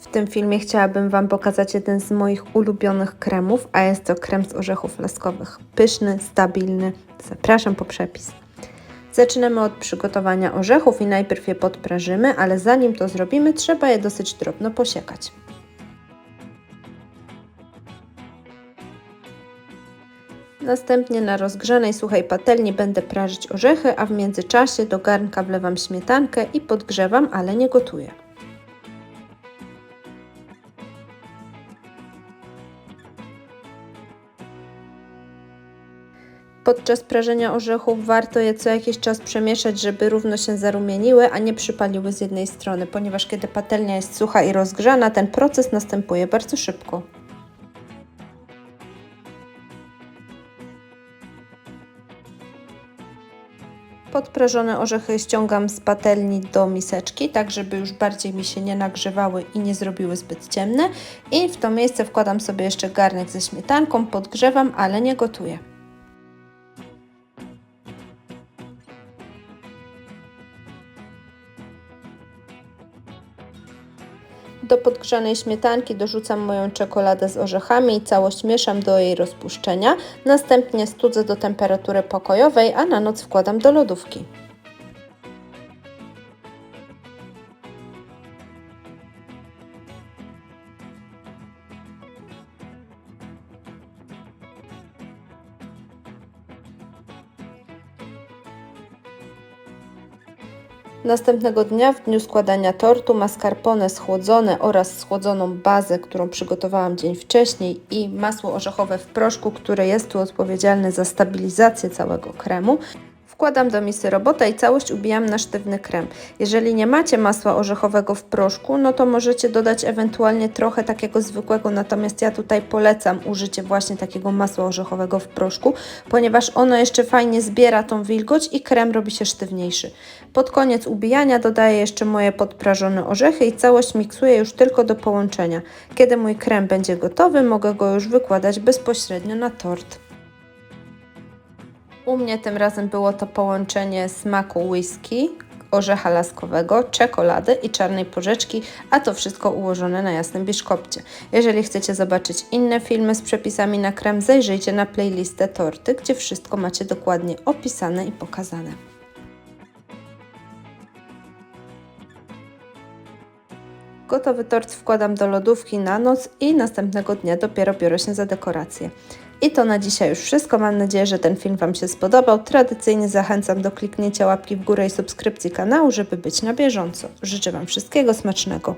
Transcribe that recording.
W tym filmie chciałabym Wam pokazać jeden z moich ulubionych kremów, a jest to krem z orzechów laskowych. Pyszny, stabilny. Zapraszam po przepis. Zaczynamy od przygotowania orzechów i najpierw je podprażymy, ale zanim to zrobimy, trzeba je dosyć drobno posiekać. Następnie na rozgrzanej suchej patelni będę prażyć orzechy, a w międzyczasie do garnka wlewam śmietankę i podgrzewam, ale nie gotuję. Podczas prażenia orzechów warto je co jakiś czas przemieszać, żeby równo się zarumieniły, a nie przypaliły z jednej strony, ponieważ kiedy patelnia jest sucha i rozgrzana, ten proces następuje bardzo szybko. Podprażone orzechy ściągam z patelni do miseczki, tak żeby już bardziej mi się nie nagrzewały i nie zrobiły zbyt ciemne. I w to miejsce wkładam sobie jeszcze garnek ze śmietanką, podgrzewam, ale nie gotuję. Do podgrzanej śmietanki dorzucam moją czekoladę z orzechami i całość mieszam do jej rozpuszczenia. Następnie studzę do temperatury pokojowej, a na noc wkładam do lodówki. Następnego dnia, w dniu składania tortu, mascarpone schłodzone oraz schłodzoną bazę, którą przygotowałam dzień wcześniej i masło orzechowe w proszku, które jest tu odpowiedzialne za stabilizację całego kremu, Wkładam do misy robotę i całość ubijam na sztywny krem. Jeżeli nie macie masła orzechowego w proszku, no to możecie dodać ewentualnie trochę takiego zwykłego, natomiast ja tutaj polecam użycie właśnie takiego masła orzechowego w proszku, ponieważ ono jeszcze fajnie zbiera tą wilgoć i krem robi się sztywniejszy. Pod koniec ubijania dodaję jeszcze moje podprażone orzechy i całość miksuję już tylko do połączenia. Kiedy mój krem będzie gotowy, mogę go już wykładać bezpośrednio na tort. U mnie tym razem było to połączenie smaku whisky, orzecha laskowego, czekolady i czarnej porzeczki, a to wszystko ułożone na jasnym biszkopcie. Jeżeli chcecie zobaczyć inne filmy z przepisami na krem, zajrzyjcie na playlistę torty, gdzie wszystko macie dokładnie opisane i pokazane. Gotowy tort wkładam do lodówki na noc i następnego dnia dopiero biorę się za dekorację. I to na dzisiaj już wszystko. Mam nadzieję, że ten film Wam się spodobał. Tradycyjnie zachęcam do kliknięcia łapki w górę i subskrypcji kanału, żeby być na bieżąco. Życzę Wam wszystkiego smacznego.